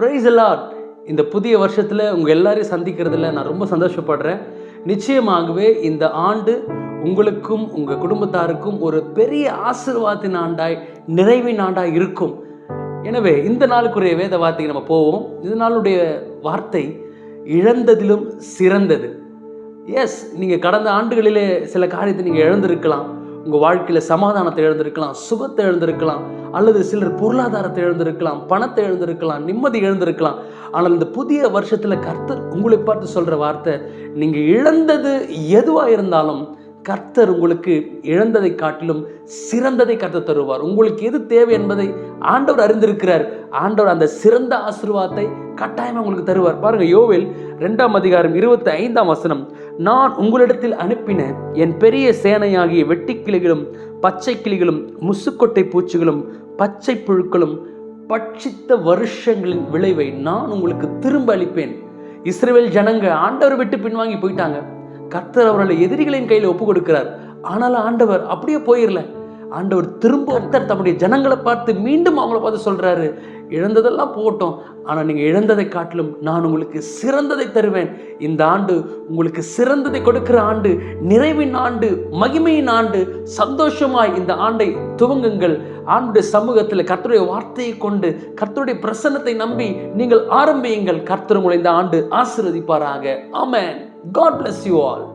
Price எல்லாம் இந்த புதிய வருஷத்தில் உங்கள் எல்லாரையும் சந்திக்கிறதுல நான் ரொம்ப சந்தோஷப்படுறேன். நிச்சயமாகவே இந்த ஆண்டு உங்களுக்கும் உங்கள் குடும்பத்தாருக்கும் ஒரு பெரிய ஆசிர்வாதத்தின் ஆண்டாய் நிறைவின் ஆண்டாய் இருக்கும். எனவே இந்த நாளுக்குரிய வேத வார்த்தைக்கு நம்ம போவோம். இந்த நாளுடைய வார்த்தை இழந்ததிலும் சிறந்தது. எஸ் நீங்கள் கடந்த ஆண்டுகளிலே சில காரியத்தை நீங்கள் இழந்திருக்கலாம். உங்கள் வாழ்க்கையில் சமாதானத்தை இழந்திருக்கலாம் சுகத்தை இழந்திருக்கலாம் அல்லது சிலர் பொருளாதாரத்தை இழந்திருக்கலாம் பணத்தை இழந்திருக்கலாம் நிம்மதி எழுந்திருக்கலாம் ஆனால் இந்த புதிய வருஷத்தில் கர்த்தர் உங்களை பார்த்து சொல்கிற வார்த்தை நீங்கள் இழந்தது எதுவாக இருந்தாலும் கர்த்தர் உங்களுக்கு இழந்ததை காட்டிலும் சிறந்ததை கர்த்தர் தருவார். உங்களுக்கு எது தேவை என்பதை ஆண்டவர் அறிந்திருக்கிறார். ஆண்டவர் அந்த சிறந்த ஆசிர்வாதத்தை கட்டாயமாக உங்களுக்கு தருவார். பாருங்க யோவில் ரெண்டாம் அதிகாரம் இருபத்தி ஐந்தாம் வசனம். நான் உங்களிடத்தில் அனுப்பின என் பெரிய சேனையாகிய வெட்டுக்கிளிகளும் பச்சை கிளிகளும் முசுக்கொட்டை பூச்சிகளும் பச்சை புழுக்களும் பட்சித்த வருஷங்களின் விளைவை நான் உங்களுக்கு திரும்ப அளிப்பேன். இஸ்ரேல் ஜனங்க ஆண்டவர் விட்டு பின்வாங்கி போயிட்டாங்க. கர்த்தர் அவர்களை எதிரிகளின் கையில் ஒப்பு கொடுக்கிறார். ஆனால் ஆண்டவர் அப்படியே போயிடல ஆண்டவர் திரும்ப கர்த்தர் தம்முடைய ஜனங்களை பார்த்து மீண்டும் அவங்கள பார்த்து சொல்றாரு. இழந்ததெல்லாம் போகட்டும். ஆனால் நீங்கள் இழந்ததை காட்டிலும் நான் உங்களுக்கு சிறந்ததை தருவேன். இந்த ஆண்டு உங்களுக்கு சிறந்ததை கொடுக்கிற ஆண்டு நிறைவின் ஆண்டு மகிமையின் ஆண்டு சந்தோஷமாய் இந்த ஆண்டை துவங்குங்கள். ஆண்டுடைய சமூகத்தில் கர்த்தருடைய வார்த்தையை கொண்டு கர்த்தருடைய பிரசன்னத்தை நம்பி நீங்கள் ஆரம்பியுங்கள். கர்த்தர் உங்களை இந்த ஆண்டு ஆசிர்வதிப்பாராக. Amen. God bless you all